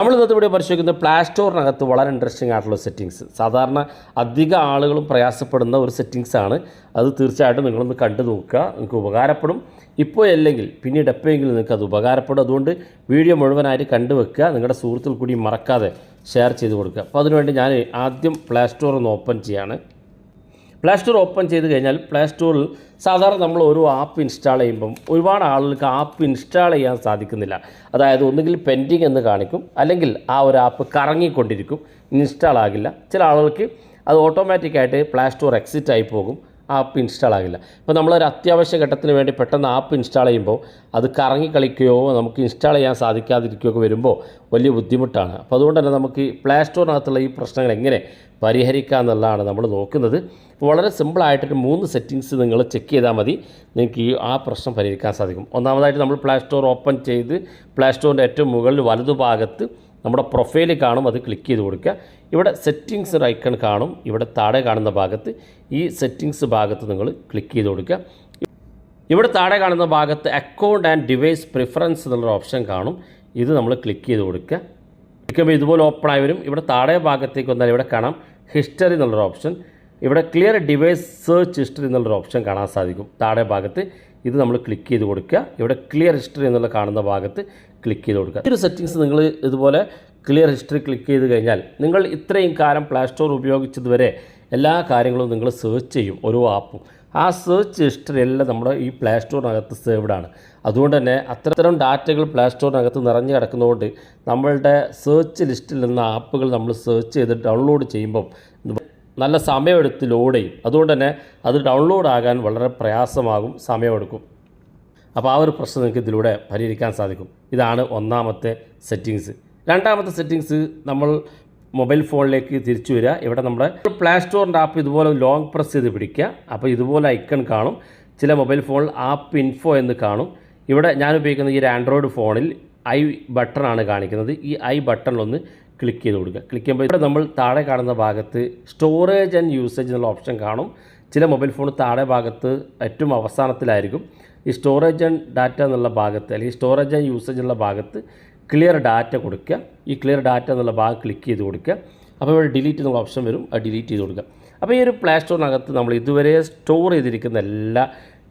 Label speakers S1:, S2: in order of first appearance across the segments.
S1: നമ്മൾ ഇന്നത്തെ ഇവിടെ പരിശോധിക്കുന്നത് പ്ലേ സ്റ്റോറിനകത്ത് വളരെ ഇൻട്രസ്റ്റിംഗ് ആയിട്ടുള്ള സെറ്റിങ്സ് സാധാരണ അധിക ആളുകളും പ്രയാസപ്പെടുന്ന ഒരു സെറ്റിങ്സ് ആണ്. അത് തീർച്ചയായിട്ടും നിങ്ങളൊന്ന് കണ്ടു നോക്കുക. നിങ്ങൾക്ക് ഉപകാരപ്പെടും. ഇപ്പോൾ അല്ലെങ്കിൽ പിന്നീട് എപ്പോഴെങ്കിലും നിങ്ങൾക്ക് അത് ഉപകാരപ്പെടും. അതുകൊണ്ട് വീഡിയോ മുഴുവനായിട്ട് കണ്ടുവെക്കുക നിങ്ങളുടെ സുഹൃത്തുക്കൾ കൂടി മറക്കാതെ ഷെയർ ചെയ്ത് കൊടുക്കുക. അപ്പോൾ അതിനുവേണ്ടി ഞാൻ ആദ്യം പ്ലേ സ്റ്റോർ ഒന്ന് ഓപ്പൺ ചെയ്യാണ്. പ്ലേ സ്റ്റോർ ഓപ്പൺ ചെയ്ത് കഴിഞ്ഞാൽ പ്ലേ സ്റ്റോറിൽ സാധാരണ നമ്മൾ ഒരു ആപ്പ് ഇൻസ്റ്റാൾ ചെയ്യുമ്പം ഒരുപാട് ആളുകൾക്ക് ആപ്പ് ഇൻസ്റ്റാൾ ചെയ്യാൻ സാധിക്കുന്നില്ല. അതായത് ഒന്നുകിൽ പെൻഡിങ് എന്ന് കാണിക്കും അല്ലെങ്കിൽ ആ ഒരു ആപ്പ് കറങ്ങിക്കൊണ്ടിരിക്കും ഇൻസ്റ്റാൾ ആകില്ല. ചില ആളുകൾക്ക് അത് ഓട്ടോമാറ്റിക്കായിട്ട് പ്ലേ സ്റ്റോർ എക്സിറ്റ് ആയി പോകും. ആപ്പ് ഇൻസ്റ്റാൾ ആകില്ല. ഇപ്പോൾ നമ്മളൊരു അത്യാവശ്യ ഘട്ടത്തിന് വേണ്ടി പെട്ടെന്ന് ആപ്പ് ഇൻസ്റ്റാൾ ചെയ്യുമ്പോൾ അത് കറങ്ങി കളിക്കുകയോ നമുക്ക് ഇൻസ്റ്റാൾ ചെയ്യാൻ സാധിക്കാതിരിക്കുകയോ ഒക്കെ വരുമ്പോൾ വലിയ ബുദ്ധിമുട്ടാണ്. അപ്പോൾ അതുകൊണ്ട് തന്നെ നമുക്ക് പ്ലേ സ്റ്റോറിനകത്തുള്ള ഈ പ്രശ്നങ്ങൾ എങ്ങനെ പരിഹരിക്കുക എന്നുള്ളതാണ് നമ്മൾ നോക്കുന്നത്. വളരെ സിമ്പിളായിട്ടൊരു മൂന്ന് സെറ്റിങ്സ് നിങ്ങൾ ചെക്ക് ചെയ്താൽ മതി. നിങ്ങൾക്ക് ഈ ആ പ്രശ്നം പരിഹരിക്കാൻ സാധിക്കും. ഒന്നാമതായിട്ട് നമ്മൾ പ്ലേ സ്റ്റോർ ഓപ്പൺ ചെയ്ത് പ്ലേ സ്റ്റോറിന്റെ ഏറ്റവും മുകളിൽ വലതുഭാഗത്ത് നമ്മുടെ പ്രൊഫൈൽ കാണും അത് ക്ലിക്ക് ചെയ്ത് കൊടുക്കുക. ഇവിടെ സെറ്റിങ്സ് ഒരു ഐക്കൺ കാണും ഇവിടെ താഴെ കാണുന്ന ഭാഗത്ത് ഈ സെറ്റിങ്സ് ഭാഗത്ത് നിങ്ങൾ ക്ലിക്ക് ചെയ്ത് കൊടുക്കുക. ഇവിടെ താഴെ കാണുന്ന ഭാഗത്ത് അക്കൗണ്ട് ആൻഡ് ഡിവൈസ് പ്രിഫറൻസ് എന്നുള്ളൊരു ഓപ്ഷൻ കാണും ഇത് നമ്മൾ ക്ലിക്ക് ചെയ്ത് കൊടുക്കുക. ക്ലിക്കുമ്പോൾ ഇതുപോലെ ഓപ്പൺ ആയി വരും. ഇവിടെ താഴെ ഭാഗത്തേക്ക് വന്നാൽ ഇവിടെ കാണാം ഹിസ്റ്ററി എന്നുള്ളൊരു ഓപ്ഷൻ ഇവിടെ ക്ലിയർ ഡിവൈസ് സെർച്ച് ഹിസ്റ്ററി എന്നുള്ളൊരു ഓപ്ഷൻ കാണാൻ സാധിക്കും. താഴെ ഭാഗത്ത് ഇത് നമ്മൾ ക്ലിക്ക് ചെയ്ത് കൊടുക്കുക. ഇവിടെ ക്ലിയർ ഹിസ്റ്ററി എന്നുള്ള കാണുന്ന ഭാഗത്ത് ക്ലിക്ക് ചെയ്ത് കൊടുക്കുക. ഈ സെറ്റിങ്സ് നിങ്ങൾ ഇതുപോലെ ക്ലിയർ ഹിസ്റ്ററി ക്ലിക്ക് ചെയ്ത് കഴിഞ്ഞാൽ നിങ്ങൾ ഇത്രയും കാലം പ്ലേ സ്റ്റോർ ഉപയോഗിച്ചതുവരെ എല്ലാ കാര്യങ്ങളും നിങ്ങൾ സെർച്ച് ചെയ്യും ഓരോ ആപ്പും ആ സെർച്ച് ഹിസ്റ്ററി എല്ലാം നമ്മുടെ ഈ പ്ലേ സ്റ്റോറിനകത്ത് സേവ്ഡ് ആണ്. അതുകൊണ്ട് തന്നെ അത്തരം ഡാറ്റകൾ പ്ലേ സ്റ്റോറിനകത്ത് നിറഞ്ഞു കിടക്കുന്നതുകൊണ്ട് നമ്മളുടെ സെർച്ച് ലിസ്റ്റിൽ നിന്ന് ആപ്പുകൾ നമ്മൾ സെർച്ച് ചെയ്ത് ഡൗൺലോഡ് ചെയ്യുമ്പം നല്ല സമയമെടുത്ത് ലോഡ് ചെയ്യും. അതുകൊണ്ട് തന്നെ അത് ഡൗൺലോഡ് ആകാൻ വളരെ പ്രയാസമാകും സമയമെടുക്കും. അപ്പോൾ ആ ഒരു പ്രശ്നം നിങ്ങൾക്ക് ഇതിലൂടെ പരിഹരിക്കാൻ സാധിക്കും. ഇതാണ് ഒന്നാമത്തെ സെറ്റിങ്സ് രണ്ടാമത്തെ സെറ്റിങ്സ് നമ്മൾ മൊബൈൽ ഫോണിലേക്ക് തിരിച്ചു വരിക. ഇവിടെ നമ്മുടെ പ്ലേ സ്റ്റോറിന്റെ ആപ്പ് ഇതുപോലെ ലോങ് പ്രസ് ചെയ്ത് പിടിക്കുക. അപ്പോൾ ഇതുപോലെ ഐക്കൺ കാണും. ചില മൊബൈൽ ഫോണിൽ ആപ്പ് ഇൻഫോ എന്ന് കാണും. ഇവിടെ ഞാൻ ഉപയോഗിക്കുന്ന ഈ ഒരു ആൻഡ്രോയിഡ് ഫോണിൽ ഐ ബട്ടണാണ് കാണിക്കുന്നത്. ഈ ഐ ബട്ടണിലൊന്ന് ക്ലിക്ക് ചെയ്ത് കൊടുക്കുക. ക്ലിക്ക് ചെയ്യുമ്പോൾ ഇവിടെ നമ്മൾ താഴെ കാണുന്ന ഭാഗത്ത് സ്റ്റോറേജ് ആൻഡ് യൂസേജ് എന്നുള്ള ഓപ്ഷൻ കാണും. ചില മൊബൈൽ ഫോൺ താഴെ ഭാഗത്ത് ഏറ്റവും അവസാനത്തിലായിരിക്കും. ഈ സ്റ്റോറേജ് ആൻഡ് ഡാറ്റ എന്നുള്ള ഭാഗത്ത് അല്ലെങ്കിൽ സ്റ്റോറേജ് ആൻഡ് യൂസേജ് എന്നുള്ള ഭാഗത്ത് ക്ലിയർ ഡാറ്റ കൊടുക്കുക. ഈ ക്ലിയർ ഡാറ്റ എന്നുള്ള ഭാഗം ക്ലിക്ക് ചെയ്ത് കൊടുക്കുക. അപ്പോൾ ഇവിടെ ഡിലീറ്റ് എന്നുള്ള ഓപ്ഷൻ വരും. അത് ഡിലീറ്റ് ചെയ്ത് കൊടുക്കുക. അപ്പോൾ ഈ ഒരു പ്ലേ സ്റ്റോറിനകത്ത് നമ്മൾ ഇതുവരെ സ്റ്റോർ ചെയ്തിരിക്കുന്ന എല്ലാ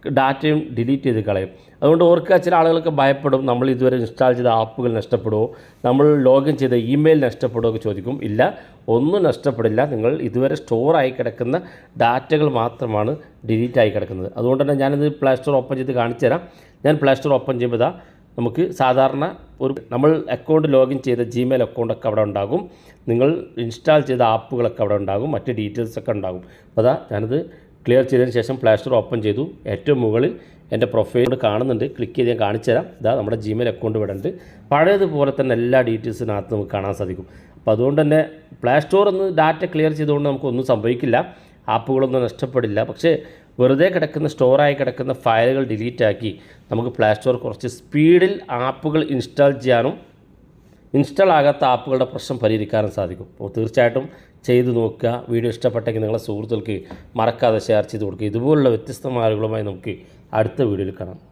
S1: ഡാറ്റയും ഡിലീറ്റ് ചെയ്ത് കളയും. അതുകൊണ്ട് ഓർക്കുക ചില ആളുകൾക്ക് ഭയപ്പെടും നമ്മൾ ഇതുവരെ ഇൻസ്റ്റാൾ ചെയ്ത ആപ്പുകൾ നഷ്ടപ്പെടുമോ നമ്മൾ ലോഗിൻ ചെയ്ത ഇമെയിൽ നഷ്ടപ്പെടുമോ ഒക്കെ ചോദിക്കും. ഇല്ല ഒന്നും നഷ്ടപ്പെടില്ല. നിങ്ങൾ ഇതുവരെ സ്റ്റോറായി കിടക്കുന്ന ഡാറ്റകൾ മാത്രമാണ് ഡിലീറ്റ് ആയി കിടക്കുന്നത്. അതുകൊണ്ട് തന്നെ ഞാനിത് പ്ലേ സ്റ്റോർ ഓപ്പൺ ചെയ്ത് കാണിച്ചു തരാം. ഞാൻ പ്ലേ സ്റ്റോർ ഓപ്പൺ ചെയ്യുമ്പോൾ നമുക്ക് സാധാരണ ഒരു നമ്മൾ അക്കൗണ്ട് ലോഗിൻ ചെയ്ത ജിമെയിൽ അക്കൗണ്ടൊക്കെ അവിടെ ഉണ്ടാകും. നിങ്ങൾ ഇൻസ്റ്റാൾ ചെയ്ത ആപ്പുകളൊക്കെ അവിടെ ഉണ്ടാകും. മറ്റ് ഡീറ്റെയിൽസൊക്കെ ഉണ്ടാകും. അപ്പോൾ അതാ ഞാനത് ക്ലിയർ ചെയ്തതിന് ശേഷം പ്ലേ സ്റ്റോർ ഓപ്പൺ ചെയ്തു. ഏറ്റവും മുകളിൽ എന്റെ പ്രൊഫൈൽ കാണുന്നുണ്ട്. ക്ലിക്ക് ചെയ്ത് ഞാൻ കാണിച്ചു തരാം. ഇതാ നമ്മുടെ ജിമെയിൽ അക്കൗണ്ട് ഇവിടെ ഉണ്ട്. പഴയതുപോലെ തന്നെ എല്ലാ ഡീറ്റെയിൽസിനകത്ത് നമുക്ക് കാണാൻ സാധിക്കും. അപ്പോൾ അതുകൊണ്ട് തന്നെ പ്ലേ സ്റ്റോർ ഒന്ന് ഡാറ്റ ക്ലിയർ ചെയ്തുകൊണ്ട് നമുക്കൊന്നും സംഭവിക്കില്ല. ആപ്പുകളൊന്നും നഷ്ടപ്പെടില്ല. പക്ഷേ വെറുതെ കിടക്കുന്ന സ്റ്റോറായി കിടക്കുന്ന ഫയലുകൾ ഡിലീറ്റ് ആക്കി നമുക്ക് പ്ലേ സ്റ്റോർ കുറച്ച് സ്പീഡിൽ ആപ്പുകൾ ഇൻസ്റ്റാൾ ചെയ്യാനും ഇൻസ്റ്റാൾ ആകാത്ത ആപ്പുകളുടെ പ്രശ്നം പരിഹരിക്കാനും സാധിക്കും. അപ്പോൾ തീർച്ചയായിട്ടും ചെയ്ത് നോക്കുക. വീഡിയോ ഇഷ്ടപ്പെട്ടെങ്കിൽ നിങ്ങളെ സുഹൃത്തുക്കൾക്ക് മറക്കാതെ ഷെയർ ചെയ്ത് കൊടുക്കുക. ഇതുപോലുള്ള വ്യത്യസ്തമായ ആളുകളുമായി നമുക്ക് അടുത്ത വീഡിയോയിൽ കാണാം.